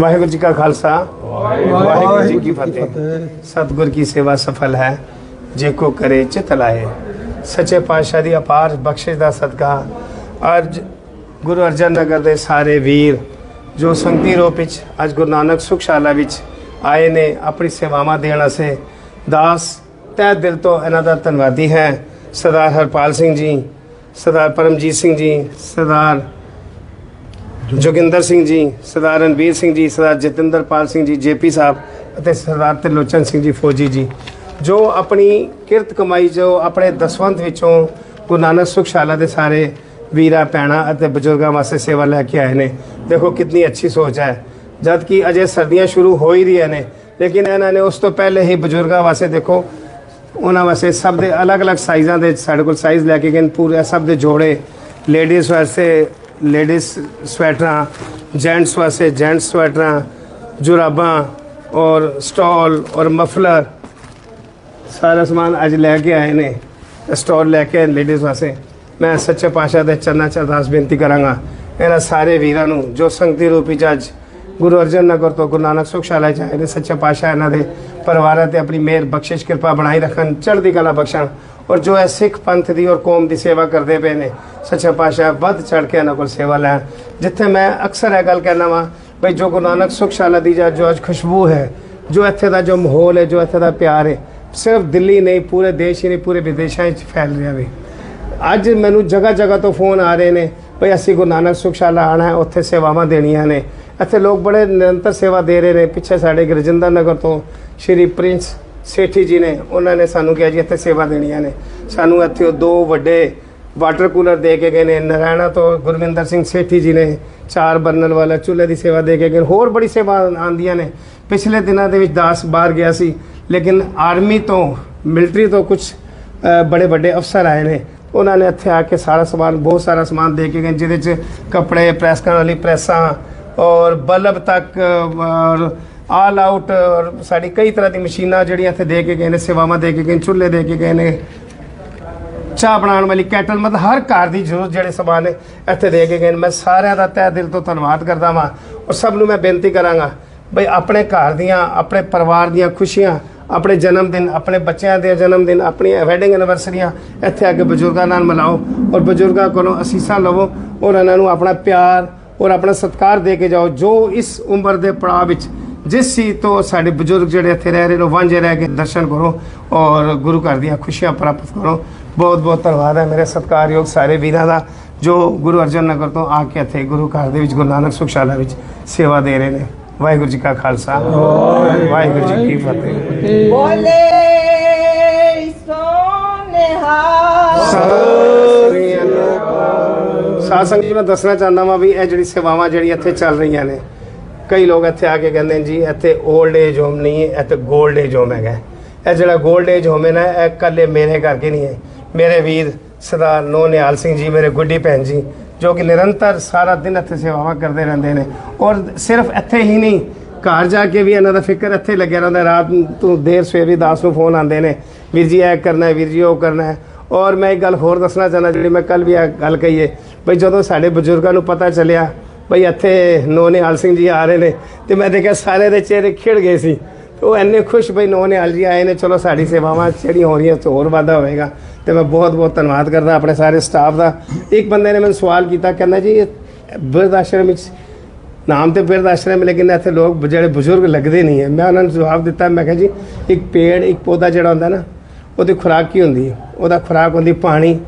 ਵਾਹਿਗੁਰੂ ਜੀ ਕਾ ਖਾਲਸਾ। ਵਾਹਿਗੁਰੂ ਜੀ ਕੀ ਫਤਿਹ। ਸਤਿਗੁਰ ਕੀ ਸੇਵਾ ਸਫਲ ਹੈ। ਜੇ ਕੋ ਕਰੇ ਚਿਤ ਲਾਏ ਸੱਚੇ ਪਾਤਸ਼ਾਹ ਦੀ ਅਪਾਰ ਬਖਸ਼ਿਸ਼ ਦਾ ਸਦਕਾ। ਅੱਜ ਗੁਰੂ ਅਰਜਨ ਨਗਰ ਦੇ ਸਾਰੇ ਵੀਰ ਜੋ ਸੰਗਤੀ ਰੂਪ ਵਿੱਚ ਅੱਜ ਗੁਰੂ ਨਾਨਕ ਸੁਖਸ਼ਾਲਾ ਵਿੱਚ ਆਏ ਨੇ ਆਪਣੀ ਸੇਵਾਵਾਂ ਦੇਣ ਵਾਸਤੇ। ਦਾਸ ਤਹਿ ਦਿਲ ਤੋਂ ਇਹਨਾਂ ਦਾ ਧੰਨਵਾਦੀ ਹੈ। ਸਰਦਾਰ ਹਰਪਾਲ ਸਿੰਘ ਜੀ ਸਰਦਾਰ ਪਰਮਜੀਤ ਸਿੰਘ ਜੀ ਸਰਦਾਰ ਜੋਗਿੰਦਰ ਸਿੰਘ ਜੀ ਸਰਦਾਰ ਰਣਬੀਰ ਸਿੰਘ ਜੀ ਸਰਦਾਰ ਜਤਿੰਦਰਪਾਲ ਸਿੰਘ ਜੀ ਜੇਪੀ ਸਾਹਿਬ ਅਤੇ ਸਰਦਾਰ ਤਿਰਲੋਚਨ ਸਿੰਘ ਜੀ ਫੌਜੀ ਜੀ ਜੋ ਆਪਣੀ ਕਿਰਤ ਕਮਾਈ ਜੋ ਆਪਣੇ ਦਸਵੰਤ ਵਿੱਚੋਂ ਗੁਰੂ ਨਾਨਕ ਸੁਖਸ਼ਾਲਾ ਦੇ ਸਾਰੇ ਵੀਰਾਂ ਭੈਣਾਂ ਅਤੇ ਬਜ਼ੁਰਗਾਂ ਵਾਸਤੇ ਸੇਵਾ ਲੈ ਕੇ ਆਏ ਨੇ। ਦੇਖੋ ਕਿੰਨੀ ਅੱਛੀ ਸੋਚ ਹੈ। ਜਦ ਕਿ ਅਜੇ ਸਰਦੀਆਂ ਸ਼ੁਰੂ ਹੋ ਹੀ ਰਹੀਆਂ ਨੇ ਲੇਕਿਨ ਇਹਨਾਂ ਨੇ ਉਸ ਤੋਂ ਪਹਿਲੇ ਹੀ ਬਜ਼ੁਰਗਾਂ ਵਾਸਤੇ ਦੇਖੋ ਉਹਨਾਂ ਵਾਸਤੇ ਸਭ ਦੇ ਅਲੱਗ-ਅਲੱਗ ਸਾਈਜ਼ਾਂ ਦੇ ਸਾਡੇ ਕੋਲ ਸਾਈਜ਼ ਲੈ ਕੇ ਗਏ ਨੇ, ਪੂਰੇ ਸਭ ਦੇ ਜੋੜੇ ਲੇਡੀਜ਼ ਵਾਸਤੇ ਲੇਡੀਜ਼ ਸਵੈਟਰਾਂ ਜੈਂਟਸ ਵਾਸਤੇ ਜੈਂਟਸ ਸਵੈਟਰਾਂ, ਜੁਰਾਬਾਂ ਔਰ ਸਟਾਲ ਔਰ ਮਫਲਰ। ਸਾਰਾ ਸਮਾਨ ਅੱਜ ਲੈ ਕੇ ਆਏ ਨੇ, ਸਟਾਲ ਲੈ ਕੇ ਲੇਡੀਜ਼ ਵਾਸਤੇ। ਮੈਂ ਸੱਚੇ ਪਾਤਸ਼ਾਹ ਦੇ ਚਰਨਾਂ 'ਚ ਅਰਦਾਸ ਬੇਨਤੀ ਕਰਾਂਗਾ, ਇਹਨਾਂ ਸਾਰੇ ਵੀਰਾਂ ਨੂੰ ਜੋ ਸੰਗਤੀ ਰੂਪੀ 'ਚ ਅੱਜ ਗੁਰੂ ਅਰਜਨ ਨਗਰ ਤੋਂ ਗੁਰੂ ਨਾਨਕ ਸੁਖਸ਼ਾਲਾ 'ਚ ਆਏ ਨੇ, ਸੱਚੇ ਪਾਤਸ਼ਾਹ ਇਹਨਾਂ ਦੇ ਪਰਿਵਾਰਾਂ ਤੇ ਆਪਣੀ ਮਿਹਰ, ਬਖਸ਼ਿਸ਼, ਕਿਰਪਾ ਬਣਾਈ ਰੱਖਣ, ਚੜ੍ਹਦੀ ਕਲਾ ਬਖਸ਼ਣ ਔਰ ਜੋ ਇਹ ਸਿੱਖ ਪੰਥ ਦੀ ਔਰ ਕੌਮ ਦੀ ਸੇਵਾ ਕਰਦੇ ਪਏ ਨੇ, ਸੱਚੇ ਪਾਤਸ਼ਾਹ ਵੱਧ ਚੜ ਕੇ ਇਹਨਾਂ ਕੋਲ ਸੇਵਾ ਲੈਣ। ਜਿੱਥੇ ਮੈਂ ਅਕਸਰ ਇਹ ਗੱਲ ਕਹਿਣਾ ਵਾਂ, ਬਈ ਜੋ ਗੁਰੂ ਨਾਨਕ ਸੁਖਸ਼ਾਲਾ ਦੀ ਜਾਂ ਜੋ ਅੱਜ ਖੁਸ਼ਬੂ ਹੈ, ਜੋ ਇੱਥੇ ਦਾ ਜੋ ਮਾਹੌਲ ਹੈ, ਜੋ ਇੱਥੇ ਦਾ ਪਿਆਰ ਹੈ, ਸਿਰਫ ਦਿੱਲੀ ਨਹੀਂ, ਪੂਰੇ ਦੇਸ਼ ਹੀ ਨਹੀਂ, ਪੂਰੇ ਵਿਦੇਸ਼ਾਂ ਵਿੱਚ ਫੈਲ ਰਿਹਾ ਵੀ। ਅੱਜ ਮੈਨੂੰ ਜਗ੍ਹਾ ਜਗ੍ਹਾ ਤੋਂ ਫੋਨ ਆ ਰਹੇ ਨੇ ਭਈ ਅਸੀਂ ਗੁਰੂ ਨਾਨਕ ਸੁਖਸ਼ਾਲਾ ਆਣਾ ਹੈ, ਉੱਥੇ ਸੇਵਾਵਾਂ ਦੇਣੀਆਂ ਨੇ। ਇੱਥੇ ਲੋਕ ਬੜੇ ਨਿਰੰਤਰ ਸੇਵਾ ਦੇ ਰਹੇ ਨੇ, ਪਿੱਛੇ ਸਾਡੇ ਗੁਰਜਿੰਦਰ ਨਗਰ ਤੋਂ ਸ਼੍ਰੀ ਪ੍ਰਿੰਸ ਸੇਠੀ ਜੀ ਨੇ, ਉਹਨਾਂ ਨੇ ਸਾਨੂੰ ਕਿਹਾ ਜੀ ਇੱਥੇ ਸੇਵਾ ਦੇਣੀਆਂ ਨੇ। ਸਾਨੂੰ ਇੱਥੇ ਉਹ ਦੋ ਵੱਡੇ ਵਾਟਰ ਕੂਲਰ ਦੇ ਕੇ ਗਏ ਨੇ। ਨਰਾਇਣਾ ਤੋਂ ਗੁਰਵਿੰਦਰ ਸਿੰਘ ਸੇਠੀ ਜੀ ਨੇ ਚਾਰ ਬਰਨਲ ਵਾਲਾ ਚੁੱਲ੍ਹੇ ਦੀ ਸੇਵਾ ਦੇ ਕੇ ਗਏ ਹੋਰ ਬੜੀ ਸੇਵਾ ਆਂਦੀਆਂ ਨੇ। ਪਿਛਲੇ ਦਿਨਾਂ ਦੇ ਵਿੱਚ ਦਾਸ ਬਾਹਰ ਗਿਆ ਸੀ, ਲੇਕਿਨ ਆਰਮੀ ਤੋਂ, ਮਿਲਟਰੀ ਤੋਂ ਕੁਝ ਬੜੇ ਵੱਡੇ ਅਫਸਰ ਆਏ ਨੇ। ਉਹਨਾਂ ਨੇ ਇੱਥੇ ਆ ਕੇ ਸਾਰਾ ਸਮਾਨ, ਬਹੁਤ ਸਾਰਾ ਸਮਾਨ ਦੇ ਕੇ ਗਏ ਜਿਹਦੇ ਚ ਕੱਪੜੇ, ਪ੍ਰੈਸ ਕਰਨ ਵਾਲੀ ਪ੍ਰੈਸਾਂ ਔਰ ਬਲਬ ਤੱਕ, ਔਰ ਆਲ ਆਊਟ ਔਰ ਸਾਡੀ ਕਈ ਤਰ੍ਹਾਂ ਦੀ ਮਸ਼ੀਨਾਂ ਜਿਹੜੀਆਂ ਇੱਥੇ ਦੇ ਕੇ ਗਏ ਨੇ, ਸੇਵਾਵਾਂ ਦੇ ਕੇ ਗਏ ਨੇ, ਚੁੱਲ੍ਹੇ ਦੇ ਕੇ ਗਏ ਨੇ। ਚਾਹ ਬਣਾਉਣ ਵਾਲੀ ਕੈਟਲ ਮਤਲਬ ਹਰ ਘਰ ਦੀ ਜ਼ਰੂਰਤ ਜਿਹੜੇ ਸਮਾਨ ਨੇ, ਇੱਥੇ ਦੇ ਕੇ ਗਏ ਨੇ। ਮੈਂ ਸਾਰਿਆਂ ਦਾ ਤਹਿ ਦਿਲ ਤੋਂ ਧੰਨਵਾਦ ਕਰਦਾ ਵਾਂ ਔਰ ਸਭ ਨੂੰ ਮੈਂ ਬੇਨਤੀ ਕਰਾਂਗਾ, ਬਈ ਆਪਣੇ ਘਰ ਦੀਆਂ, ਆਪਣੇ ਪਰਿਵਾਰ ਦੀਆਂ ਖੁਸ਼ੀਆਂ, ਆਪਣੇ ਜਨਮ ਦਿਨ, ਆਪਣੇ ਬੱਚਿਆਂ ਦੇ ਜਨਮ ਦਿਨ, ਆਪਣੀਆਂ ਵੈਡਿੰਗ ਐਨਵਰਸਰੀਆਂ ਇੱਥੇ ਆ ਕੇ ਬਜ਼ੁਰਗਾਂ ਨਾਲ ਮਨਾਓ। ਔਰ ਬਜ਼ੁਰਗਾਂ ਕੋਲੋਂ ਅਸੀਸਾਂ ਲਵੋ ਔਰ ਉਹਨਾਂ ਨੂੰ ਆਪਣਾ ਪਿਆਰ ਔਰ ਆਪਣਾ ਸਤਿਕਾਰ ਦੇ ਕੇ ਜਾਓ। ਜੋ ਇਸ ਉਮਰ ਦੇ ਪੜਾਅ ਵਿੱਚ ਜਿਸ ਸੀ ਤੋਂ ਸਾਡੇ ਬਜ਼ੁਰਗ ਜਿਹੜੇ ਇੱਥੇ ਰਹਿ ਰਹੇ ਨੇ ਵਾਂਝੇ ਰਹਿ ਕੇ ਦਰਸ਼ਨ ਕਰੋ ਔਰ ਗੁਰੂ ਘਰ ਦੀਆਂ ਖੁਸ਼ੀਆਂ ਪ੍ਰਾਪਤ ਕਰੋ। ਬਹੁਤ ਬਹੁਤ ਧੰਨਵਾਦ ਹੈ ਮੇਰੇ ਸਤਿਕਾਰਯੋਗ ਸਾਰੇ ਵੀਰਾਂ ਦਾ ਜੋ ਗੁਰੂ ਅਰਜਨ ਨਗਰ ਤੋਂ ਆ ਕੇ ਇੱਥੇ ਗੁਰੂ ਘਰ ਦੇ ਵਿੱਚ ਗੁਰੂ ਨਾਨਕ ਸੁਖਸ਼ਾਲਾ ਵਿੱਚ ਸੇਵਾ ਦੇ ਰਹੇ ਨੇ। ਵਾਹਿਗੁਰੂ ਜੀ ਕਾ ਖਾਲਸਾ। ਵਾਹਿਗੁਰੂ ਜੀ ਕੀ ਫਤਿਹ। ਬੋਲੇ ਸੋਨੇਹਾ ਸਾਧ ਸੰਗਤ ਜੀ ਮੈਂ ਦੱਸਣਾ ਚਾਹੁੰਦਾ ਵਾਂ ਵੀ ਇਹ ਜਿਹੜੀ ਸੇਵਾਵਾਂ ਜਿਹੜੀ ਇੱਥੇ ਚੱਲ ਰਹੀਆਂ ਨੇ ਕਈ ਲੋਕ ਇੱਥੇ ਆ ਕੇ ਕਹਿੰਦੇ ਜੀ, ਇੱਥੇ 올ਡ ਏਜ ਹੋਮ ਨਹੀਂ ਹੈ, ਇੱਥੇ 골ਡ ਏਜ ਹੋਮ ਹੈਗਾ ਇਹ ਜਿਹੜਾ 골ਡ ਏਜ ਹੋਮ ਹੈ ਨਾ, ਇਹ ਕੱਲੇ ਮੇਰੇ ਕਰਕੇ ਨਹੀਂ ਹੈ। ਮੇਰੇ ਵੀਰ ਸਰਦਾਰ ਨੋਨਿਹਾਲ ਸਿੰਘ ਜੀ, ਮੇਰੇ ਗੁੱਡੀ ਭੈਣ ਜੀ, ਜੋ ਕਿ ਨਿਰੰਤਰ ਸਾਰਾ ਦਿਨ ਇੱਥੇ ਸੇਵਾਵਾਂ ਕਰਦੇ ਰਹਿੰਦੇ ਨੇ। ਔਰ ਸਿਰਫ ਇੱਥੇ ਹੀ ਨਹੀਂ, ਘਰ ਜਾ ਕੇ ਵੀ ਇਹਨਾਂ ਦਾ ਫਿਕਰ ਇੱਥੇ ਲੱਗਿਆ ਰਹਿੰਦਾ, ਰਾਤ ਤੋਂ ਦੇਰ ਸਵੇਰ ਵੀ ਦਾਸ ਨੂੰ ਫੋਨ ਆਉਂਦੇ ਨੇ, ਵੀਰ ਜੀ ਇਹ ਕਰਨਾ ਹੈ, ਵੀਰ ਜੀ ਉਹ ਕਰਨਾ ਹੈ। ਔਰ ਮੈਂ ਇੱਕ ਗੱਲ ਹੋਰ ਦੱਸਣਾ ਚਾਹੁੰਦਾ, ਜਿਹੜੀ ਮੈਂ ਕੱਲ ਵੀ ਇਹ ਗੱਲ ਕਹੀਏ ਬਈ ਜਦੋਂ ਸਾਡੇ ਬਜ਼ੁਰਗਾਂ ਨੂੰ ਪਤਾ ਚੱਲਿਆ ਬਈ ਇੱਥੇ ਨੋ ਨਿਹਾਲ ਸਿੰਘ ਜੀ ਆ ਰਹੇ ਨੇ ਤੇ ਮੈਂ ਦੇਖਿਆ ਸਾਰੇ ਦੇ ਚਿਹਰੇ ਖਿੜ ਗਏ ਸੀ। ਤੇ ਉਹ ਇੰਨੇ ਖੁਸ਼ ਬਈ ਨੋ ਨਿਹਾਲ ਜੀ ਆਏ ਨੇ ਚਲੋ ਸਾਡੀ ਸੇਵਾਵਾਂ ਜਿਹੜੀਆਂ ਹੋ ਰਹੀਆਂ ਤੇ ਹੋਰ ਵਾਧਾ ਹੋਵੇਗਾ। ਤੇ ਮੈਂ ਬਹੁਤ ਬਹੁਤ ਧੰਨਵਾਦ ਕਰਦਾ ਆਪਣੇ ਸਾਰੇ ਸਟਾਫ ਦਾ। ਇੱਕ ਬੰਦੇ ਨੇ ਮੈਨੂੰ ਸਵਾਲ ਕੀਤਾ ਕਹਿੰਦਾ ਜੀ ਇਹ ਬਿਰਧ ਆਸ਼ਰਮ ਵਿੱਚ ਨਾਮ ਤੇ ਬਿਰਧ ਆਸ਼ਰਮ ਹੈ, ਲੇਕਿਨ ਇੱਥੇ ਲੋਕ ਜਿਹੜੇ ਬਜ਼ੁਰਗ ਲੱਗਦੇ ਨਹੀਂ ਹੈ। ਮੈਂ ਉਹਨਾਂ ਨੂੰ ਜਵਾਬ ਦਿੱਤਾ ਮੈਂ ਕਿਹਾ ਜੀ ਇੱਕ ਪੇੜ ਇੱਕ ਪੌਦਾ ਜਿਹੜਾ ਹੁੰਦਾ ਨਾ ਉਹਦੀ ਖੁਰਾਕ ਕੀ ਹੁੰਦੀ ਹੈ? ਉਹਦਾ ਖੁਰਾਕ ਹੁੰਦੀ ਪਾਣੀ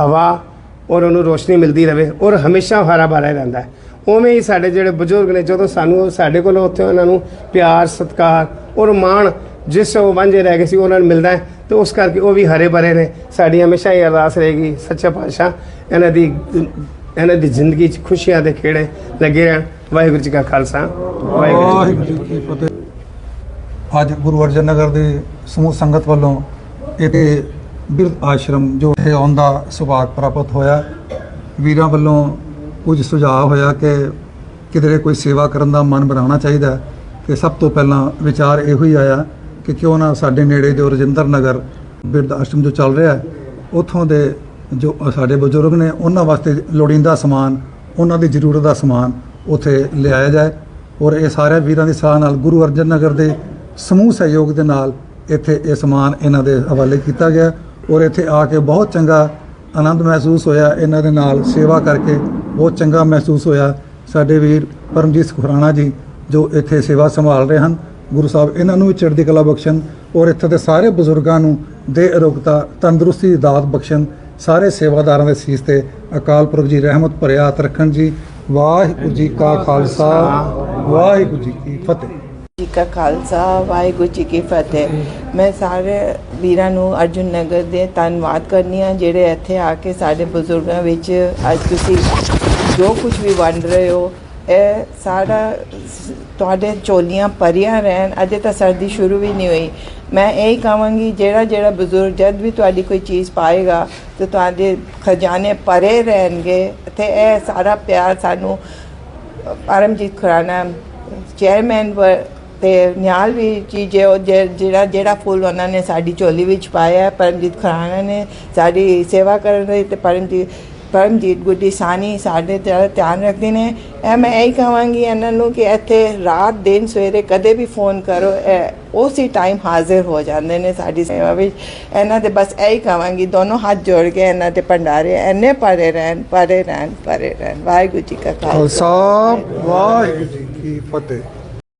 ਹਵਾ ਔਰ ਉਹਨੂੰ ਰੋਸ਼ਨੀ ਮਿਲਦੀ ਰਵੇ ਔਰ ਹਮੇਸ਼ਾ ਹਰਾ ਭਰਾ ਰਹਿੰਦਾ ਹੈ। ਉਵੇਂ ਹੀ ਸਾਡੇ ਜਿਹੜੇ ਬਜ਼ੁਰਗ ਨੇ, ਜਦੋਂ ਸਾਨੂੰ ਸਾਡੇ ਕੋਲ ਉੱਥੇ ਉਹਨਾਂ ਨੂੰ ਪਿਆਰ, ਸਤਿਕਾਰ ਔਰ ਮਾਣ ਜਿਸ ਉਹ ਵਾਂਝੇ ਰਹਿ ਗਏ ਸੀ, ਉਹਨਾਂ ਨੂੰ ਮਿਲਦਾ ਹੈ, ਤੇ ਉਸ ਕਰਕੇ ਉਹ ਵੀ ਹਰੇ ਭਰੇ ਨੇ। ਸਾਡੀ ਹਮੇਸ਼ਾ ਹੀ ਅਰਦਾਸ ਰਹੇਗੀ, ਸੱਚੇ ਪਾਤਸ਼ਾਹ, ਇਹਨਾਂ ਦੀ ਇਹਨਾਂ ਦੀ ਜ਼ਿੰਦਗੀ 'ਚ ਖੁਸ਼ੀਆਂ ਦੇ ਖੇੜੇ ਲੱਗੇ ਰਹਿਣ। ਵਾਹਿਗੁਰੂ ਜੀ ਕਾ ਖਾਲਸਾ। ਵਾਹਿਗੁਰੂ ਜੀ ਕੀ ਵਾਹਿਗੁਰੂ ਜੀ ਕੀ ਫਤਿਹ। ਅੱਜ ਗੁਰੂ ਅਰਜਨ ਨਗਰ ਦੇ ਸਮੂਹ ਸੰਗਤ ਵੱਲੋਂ ਇਹ ਬਿਰਧ ਆਸ਼ਰਮ ਜੋ ਹੈ ਆਉਣ ਦਾ ਸੁਭਾਗ ਪ੍ਰਾਪਤ ਹੋਇਆ। ਵੀਰਾਂ ਵੱਲੋਂ ਕੁਝ ਸੁਝਾਅ ਹੋਇਆ ਕਿ ਕਿਧਰੇ ਕੋਈ ਸੇਵਾ ਕਰਨ ਦਾ ਮਨ ਬਣਾਉਣਾ ਚਾਹੀਦਾ ਹੈ, ਤੇ ਸਭ ਤੋਂ ਪਹਿਲਾਂ ਵਿਚਾਰ ਇਹੋ ਹੀ ਆਇਆ ਕਿ ਕਿਉਂ ਨਾ ਸਾਡੇ ਨੇੜੇ ਜੋ ਰਜਿੰਦਰ ਨਗਰ ਬਿਰਧ ਆਸ਼ਰਮ ਜੋ ਚੱਲ ਰਿਹਾ ਹੈ, ਉਥੋਂ ਦੇ ਜੋ ਸਾਡੇ ਬਜ਼ੁਰਗ ਨੇ, ਉਹਨਾਂ ਵਾਸਤੇ ਲੋੜੀਂਦਾ ਸਮਾਨ, ਉਹਨਾਂ ਦੀ ਜ਼ਰੂਰਤ ਦਾ ਸਮਾਨ ਉਥੇ ਲਿਆਇਆ ਜਾਏ ਔਰ ਇਹ ਸਾਰੇ ਵੀਰਾਂ ਦੀ ਸਾਹ ਨਾਲ ਗੁਰੂ ਅਰਜਨ ਨਗਰ ਦੇ ਸਮੂਹ ਸਹਿਯੋਗ ਦੇ ਨਾਲ ਇੱਥੇ ਇਹ ਸਮਾਨ ਇਹਨਾਂ ਦੇ ਹਵਾਲੇ ਕੀਤਾ ਗਿਆ ਔਰ ਇੱਥੇ ਆ ਕੇ ਬਹੁਤ ਚੰਗਾ ਆਨੰਦ ਮਹਿਸੂਸ ਹੋਇਆ, ਇਹਨਾਂ ਦੇ ਨਾਲ ਸੇਵਾ ਕਰਕੇ ਬਹੁਤ ਚੰਗਾ ਮਹਿਸੂਸ ਹੋਇਆ। ਸਾਡੇ ਵੀਰ ਪਰਮਜੀਤ ਖੁਰਾਣਾ ਜੀ, ਜੋ ਇੱਥੇ ਸੇਵਾ ਸੰਭਾਲ ਰਹੇ ਹਨ, ਗੁਰੂ ਸਾਹਿਬ, ਇਹਨਾਂ ਨੂੰ ਵੀ ਚੜ੍ਹਦੀ ਕਲਾ ਬਖਸ਼ਣ ਔਰ ਇੱਥੇ ਦੇ ਸਾਰੇ ਬਜ਼ੁਰਗਾਂ ਨੂੰ ਦੇ ਅਰੋਗਤਾ, ਤੰਦਰੁਸਤੀ ਦੀ ਦਾਤ ਬਖਸ਼ਣ, ਸਾਰੇ ਸੇਵਾਦਾਰਾਂ ਦੇ ਸੀਸ ਤੇ ਅਕਾਲ ਪੁਰਖ ਜੀ ਰਹਿਮਤ ਭਰਿਆ ਹੱਥ ਰੱਖਣ ਜੀ। ਵਾਹਿਗੁਰੂ ਜੀ ਕਾ ਖਾਲਸਾ, ਵਾਹਿਗੁਰੂ ਜੀ ਕੀ ਫਤਿਹ। ਕਾ ਖਾਲਸਾ, ਵਾਹਿਗੁਰੂ ਜੀ ਕੀ ਫਤਿਹ। ਮੈਂ ਸਾਰੇ ਵੀਰਾਂ ਨੂੰ ਅਰਜੁਨ ਨਗਰ ਦੇ ਧੰਨਵਾਦ ਕਰਨੀ ਆ ਜਿਹੜੇ ਇੱਥੇ ਆ ਕੇ ਸਾਡੇ ਬਜ਼ੁਰਗਾਂ ਵਿੱਚ ਅੱਜ ਤੁਸੀਂ ਜੋ ਕੁਝ ਵੀ ਵੰਡ ਰਹੇ ਹੋ, ਇਹ ਸਾਰਾ ਤੁਹਾਡੇ ਚੋਲੀਆਂ ਭਰੀਆਂ ਰਹਿਣ। ਅਜੇ ਤਾਂ ਸਰਦੀ ਸ਼ੁਰੂ ਵੀ ਨਹੀਂ ਹੋਈ। ਮੈਂ ਇਹੀ ਕਹਾਂਗੀ, ਜਿਹੜਾ ਜਿਹੜਾ ਬਜ਼ੁਰਗ ਜਦ ਵੀ ਤੁਹਾਡੀ ਕੋਈ ਚੀਜ਼ ਪਾਏਗਾ, ਤੇ ਤੁਹਾਡੇ ਖਜ਼ਾਨੇ ਪਰੇ ਰਹਿਣਗੇ। ਤੇ ਇਹ ਸਾਰਾ ਪਿਆਰ ਸਾਨੂੰ ਪਰਮਜੀਤ ਖੁਰਾਨਾ, ਚੇਅਰਮੈਨ ਵ- ਤੇ ਨਿਹਾਲ ਵੀ ਜੀ ਜੇ ਉਹ ਜੇ- ਜਿਹੜਾ ਜਿਹੜਾ ਫੁੱਲ ਉਹਨਾਂ ਨੇ ਸਾਡੀ ਝੋਲੀ ਵਿੱਚ ਪਾਇਆ ਹੈ, ਪਰਮਜੀਤ ਖੁਰਾਨਾ ਨੇ ਸਾਡੀ ਸੇਵਾ ਕਰਨ ਲਈ ਤੇ ਪਰਮਜੀਤ ਪਰਮਜੀਤ ਗੁੱਡੀ ਸਾਨੀ ਸਾਡੇ ਤੇ ਧਿਆਨ ਰੱਖਦੇ ਨੇ। ਇਹ ਮੈਂ ਇਹੀ ਕਹਾਂਗੀ ਇਹਨਾਂ ਨੂੰ ਕਿ ਇੱਥੇ ਰਾਤ ਦਿਨ ਸਵੇਰੇ ਕਦੇ ਵੀ ਫੋਨ ਕਰੋ ਇਹ ਉਸੇ ਟਾਈਮ ਹਾਜ਼ਰ ਹੋ ਜਾਂਦੇ ਨੇ ਸਾਡੀ ਸੇਵਾ ਵਿੱਚ। ਇਹਨਾਂ ਦੇ ਬਸ ਇਹੀ ਕਹਾਂਗੀ ਦੋਨੋਂ ਹੱਥ ਜੋੜ ਕੇ ਇਹਨਾਂ ਦੇ ਭੰਡਾਰੇ ਇੰਨੇ ਭਰੇ ਰਹਿਣ ਭਰੇ ਰਹਿਣ ਭਰੇ ਰਹਿਣ। ਵਾਹਿਗੁਰੂ ਜੀ ਕਾ ਖਾਲਸਾ। ਖਾਲਸਾ ਵਾਹਿਗੁਰੂ ਜੀ ਕੀ ਫਤਿਹ।